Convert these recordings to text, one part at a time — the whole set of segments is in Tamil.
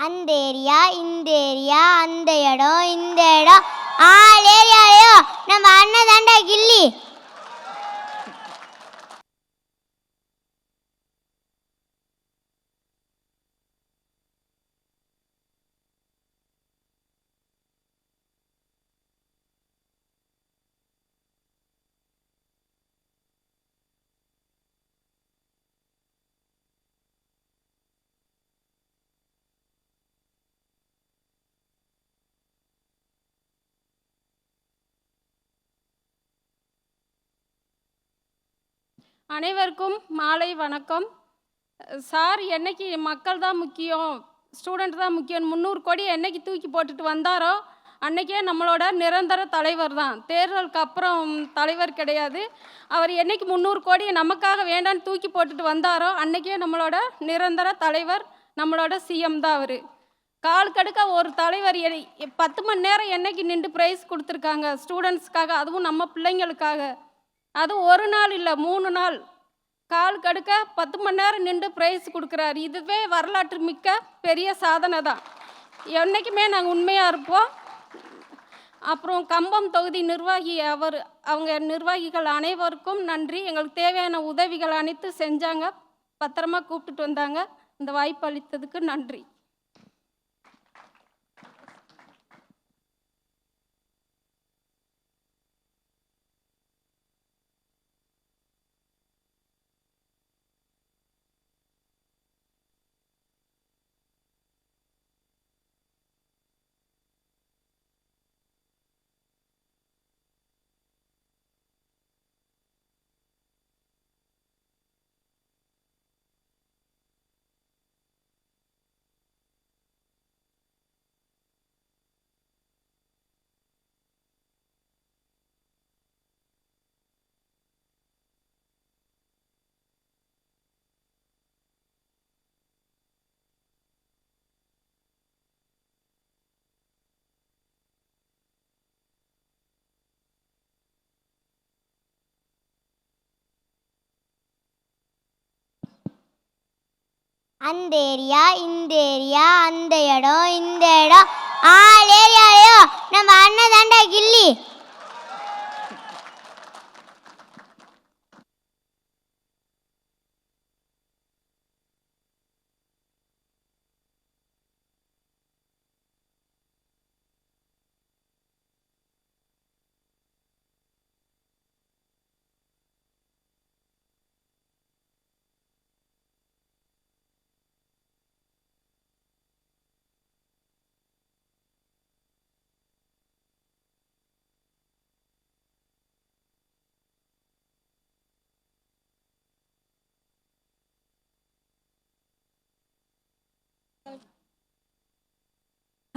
அந்த ஏரியா இந்த ஏரியா அந்த இடம் இந்த இடம். ஆள் ஏரியாலையோ நம்ம அண்ணன் தாண்டா கில்லி அனைவருக்கும் மாலை வணக்கம். சார் என்னைக்கு மக்கள் தான் முக்கியம் ஸ்டூடெண்ட் தான் முக்கியம் முந்நூறு கோடி என்னைக்கு தூக்கி போட்டுட்டு வந்தாரோ அன்றைக்கே நம்மளோட நிரந்தர தலைவர் தான். தேர்தலுக்கு அப்புறம் தலைவர் கிடையாது. அவர் என்னைக்கு முந்நூறு கோடி நமக்காக வேண்டான்னு தூக்கி போட்டுட்டு வந்தாரோ அன்றைக்கே நம்மளோட நிரந்தர தலைவர் நம்மளோட சிஎம் தான் அவர். கால் கடுக்க ஒரு தலைவர் பத்து மணி நேரம் என்னைக்கு நின்று ப்ரைஸ் கொடுத்துருக்காங்க ஸ்டூடெண்ட்ஸ்க்காக அதுவும் நம்ம பிள்ளைங்களுக்காக. அது ஒரு நாள் இல்லை மூணு நாள். கால் கடுக்க பத்து மணி நேரம் நின்று ப்ரைஸ் கொடுக்குறாரு. இதுவே வரலாற்று மிக்க பெரிய சாதனை தான். என்றைக்குமே நாங்கள் உண்மையாக இருப்போம். அப்புறம் கம்பம் தொகுதி நிர்வாகி அவர் அவங்க நிர்வாகிகள் அனைவருக்கும் நன்றி. எங்களுக்கு தேவையான உதவிகள் அனைத்து செஞ்சாங்க. பத்திரமா கூப்பிட்டுட்டு வந்தாங்க. இந்த வாய்ப்பு அளித்ததுக்கு நன்றி. அந்த ஏரியா இந்த ஏரியா அந்த இடம் இந்த இடம். ஆள் ஏரியாலையும் நம்ம அண்ணன் தாண்டா கில்லி.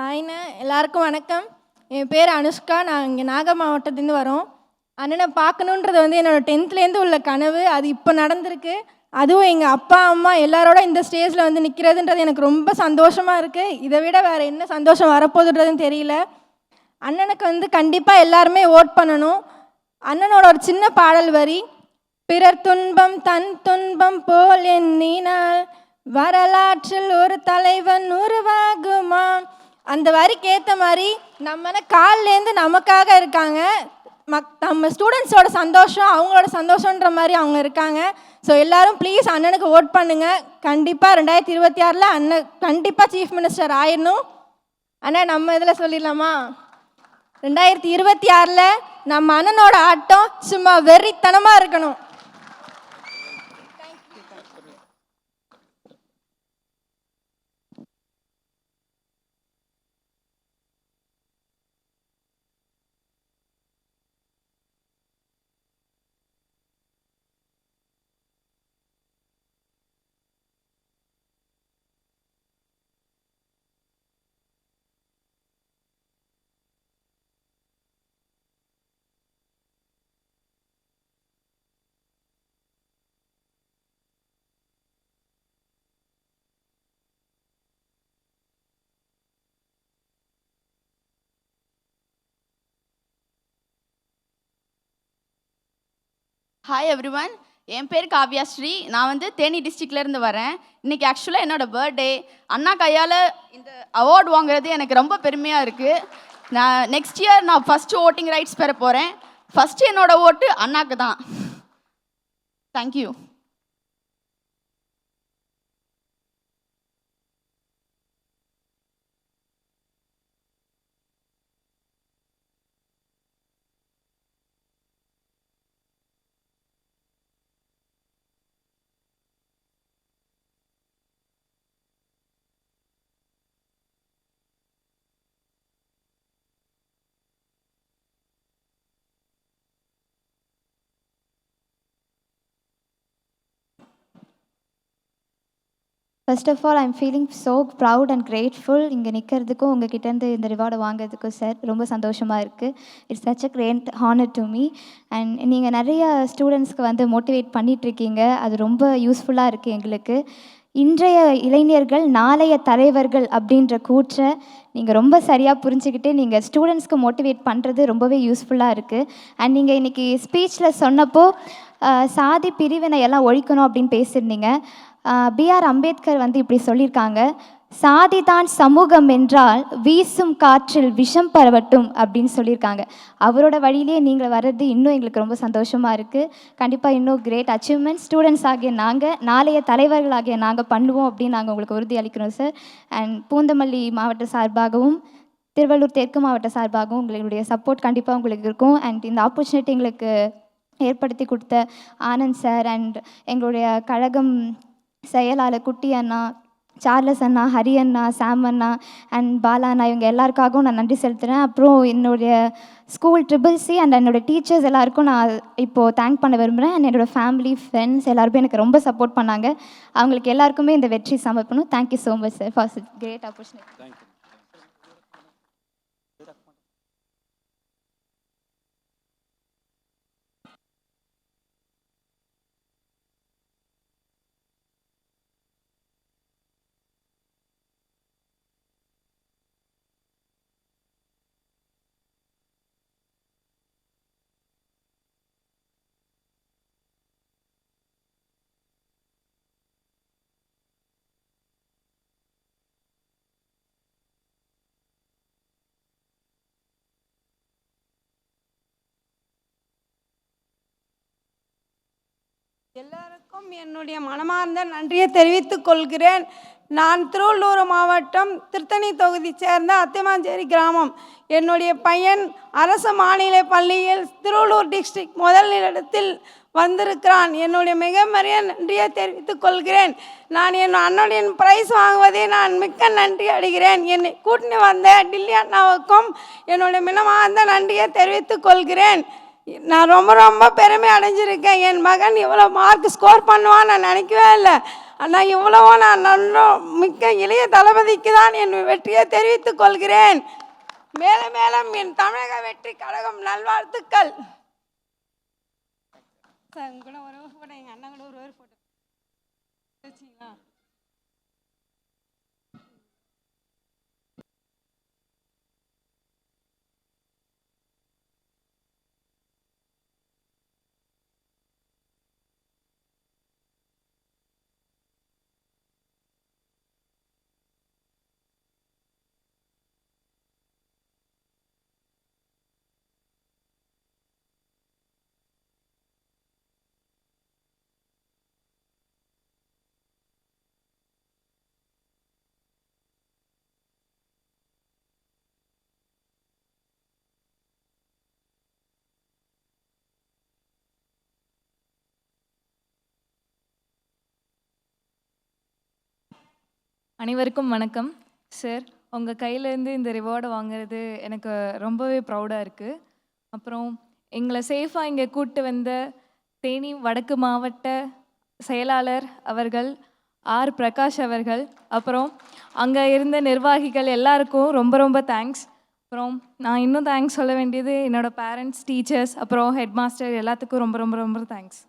ஹாய்ண்ணா எல்லாருக்கும் வணக்கம். என் பேர் அனுஷ்கா. நான் இங்கே நாக மாவட்டத்துலேருந்து வரோம். அண்ணனை பார்க்கணுன்றது வந்து என்னோடய டென்த்லேருந்து உள்ள கனவு. அது இப்போ நடந்திருக்கு. அதுவும் எங்கள் அப்பா அம்மா எல்லாரோட இந்த ஸ்டேஜில் வந்து நிற்கிறதுன்றது எனக்கு ரொம்ப சந்தோஷமாக இருக்குது இதை விட வேறு என்ன சந்தோஷம் வரப்போகுதுன்றதுன்னு தெரியல. அண்ணனுக்கு வந்து கண்டிப்பாக எல்லாருமே ஓட் பண்ணணும். அண்ணனோட ஒரு சின்ன பாடல் வரி. பிறர் துன்பம் தன் துன்பம் போல் எண்ணினால் வரலாற்றில் ஒரு தலைவன் உருவாகுமா அந்த வரிக்கு ஏற்ற மாதிரி நம்ம கால்லேருந்து நமக்காக இருக்காங்க. மக் நம்ம ஸ்டூடெண்ட்ஸோட சந்தோஷம் அவங்களோட சந்தோஷன்ற மாதிரி அவங்க இருக்காங்க. ஸோ எல்லாரும் ப்ளீஸ் அண்ணனுக்கு ஓட் பண்ணுங்கள் கண்டிப்பாக ரெண்டாயிரத்தி இருபத்தி ஆறில் அண்ணன் கண்டிப்பாக சீஃப் மினிஸ்டர் ஆயிடணும் அண்ணா நம்ம இதில் சொல்லிடலாமா? ரெண்டாயிரத்தி இருபத்தி ஆறில் நம்ம அண்ணனோட ஆட்டம் சும்மா வெறித்தனமாக இருக்கணும். ஹாய் எவ்ரிவன் என் பேர் காவ்யா ஸ்ரீ. நான் வந்து தேனி டிஸ்ட்ரிக்ட்லேருந்து வரேன். இன்னைக்கு ஆக்சுவலாக என்னோடய பர்த்டே அண்ணா கையால் இந்த அவார்டு வாங்குறது எனக்கு ரொம்ப பெருமையாக இருக்குது நான் நெக்ஸ்ட் இயர் நான் ஃபஸ்ட்டு ஓட்டிங் ரைட்ஸ் பெற போகிறேன் ஃபஸ்ட்டு என்னோடய ஓட்டு அண்ணாக்கு தான். Thank you first of all I'm feeling so proud and grateful இங்கே நிற்கிறதுக்கும் உங்கள் கிட்டேருந்து இந்த ரிவார்டை வாங்குறதுக்கும் சார் ரொம்ப சந்தோஷமாக இருக்குது it's such a great honour to me and நீங்கள் நிறைய ஸ்டூடெண்ட்ஸ்க்கு வந்து மோட்டிவேட் பண்ணிகிட்ருக்கீங்க அது ரொம்ப யூஸ்ஃபுல்லாக இருக்குது எங்களுக்கு. இன்றைய இளைஞர்கள் நாளைய தலைவர்கள் அப்படின்ற கூற்றை நீங்கள் ரொம்ப சரியாக புரிஞ்சுக்கிட்டு நீங்கள் ஸ்டூடெண்ட்ஸ்க்கு மோட்டிவேட் பண்ணுறது ரொம்பவே யூஸ்ஃபுல்லாக இருக்குது அண்ட் நீங்கள் இன்றைக்கி ஸ்பீச்சில் சொன்னப்போ சாதி பிரிவினை எல்லாம் ஒழிக்கணும் அப்படின்னு பேசியிருந்தீங்க. பிஆர் அம்பேத்கர் வந்து இப்படி சொல்லியிருக்காங்க. சாதிதான் சமூகம் என்றால் வீசும் காற்றில் விஷம் பரவட்டும் அப்படின்னு சொல்லியிருக்காங்க. அவரோட வழியிலேயே நீங்கள் வர்றது இன்னும் எங்களுக்கு ரொம்ப சந்தோஷமாக இருக்குது கண்டிப்பாக இன்னும் கிரேட் அச்சீவ்மெண்ட் ஸ்டூடெண்ட்ஸ் ஆகிய நாங்கள் நாளைய தலைவர்கள் ஆகிய நாங்கள் பண்ணுவோம் அப்படின்னு நாங்கள் உங்களுக்கு உறுதி அளிக்கிறோம் சார் அண்ட் பூந்தமல்லி மாவட்ட சார்பாகவும் திருவள்ளூர் தெற்கு மாவட்ட சார்பாகவும் உங்களுடைய சப்போர்ட் கண்டிப்பாக உங்களுக்கு இருக்கும். அண்ட் இந்த ஆப்பர்ச்சுனிட்டி எங்களுக்கு ஏற்படுத்தி கொடுத்த ஆனந்த் சார் அண்ட் எங்களுடைய கழகம் செயலாளர் குட்டி அண்ணா சார்லஸ் அண்ணா ஹரி அண்ணா சாம் அண்ணா அண்ட் பாலா அண்ணா இவங்க எல்லாருக்காகவும் நான் நன்றி செலுத்துகிறேன் அப்புறம் என்னுடைய ஸ்கூல் ட்ரிபிள் சி அண்ட் என்னோடய டீச்சர்ஸ் எல்லாருக்கும் நான் இப்போது தேங்க் பண்ண விரும்புகிறேன் அண்ட் என்னோடய ஃபேமிலி ஃப்ரெண்ட்ஸ் எல்லாருமே எனக்கு ரொம்ப சப்போர்ட் பண்ணாங்க. அவங்களுக்கு எல்லாருக்குமே இந்த வெற்றி சமர்ப்பணும். Thank you so much sir for great opportunity எல்லாருக்கும் என்னுடைய மனமார்ந்த நன்றியை தெரிவித்துக் கொள்கிறேன். நான் திருவள்ளூர் மாவட்டம் திருத்தணி தொகுதி சேர்ந்த அத்திமாஞ்சேரி கிராமம். என்னுடைய பையன் அரசு மாநில பள்ளியில் திருவள்ளூர் டிஸ்ட்ரிக்ட் முதல் இடத்தில் வந்திருக்கிறான். என்னுடைய மிக மரிய நன்றியை தெரிவித்துக் கொள்கிறேன். நான் என் அண்ணனுடைய பிரைஸ் வாங்குவதை நான் மிக்க நன்றி அடைகிறேன். என்னை கூட்டின்னு வந்த டில்லி அண்ணாவுக்கும் என்னுடைய மினமார்ந்த நன்றியை தெரிவித்துக் கொள்கிறேன். நான் ரொம்ப ரொம்ப பெருமை அடைஞ்சிருக்கேன். என் மகன் இவ்வளோ மார்க் ஸ்கோர் பண்ணுவான்னு நான் நினைக்கவே இல்லை. ஆனால் இவ்வளவோ நான் நல்ல மிக்க இளைய தளபதிக்கு தான் என் வெற்றியை தெரிவித்துக் கொள்கிறேன். மேலும் மேலும் என் தமிழக வெற்றி கழகம் நல்வாழ்த்துக்கள். கூட ஒரு எங்கள் அண்ணன் கூட ஒரு ஒரு ஃபோட்டோ வச்சிங்களா? அனைவருக்கும் வணக்கம். சார் உங்கள் கையிலேருந்து இந்த ரிவார்டை வாங்குறது எனக்கு ரொம்பவே ப்ரௌடாக இருக்குது அப்புறம் எங்களை சேஃபாக இங்கே கூட்டு வந்த தேனி வடக்கு மாவட்ட செயலாளர் அவர்கள் ஆர். பிரகாஷ் அவர்கள் அப்புறம் அங்கே இருந்த நிர்வாகிகள் எல்லாருக்கும் ரொம்ப ரொம்ப தேங்க்ஸ் அப்புறம் நான் இன்னும் தேங்க்ஸ் சொல்ல வேண்டியது என்னோடய பேரண்ட்ஸ் டீச்சர்ஸ் அப்புறம் ஹெட் மாஸ்டர் எல்லாத்துக்கும் ரொம்ப ரொம்ப ரொம்ப தேங்க்ஸ்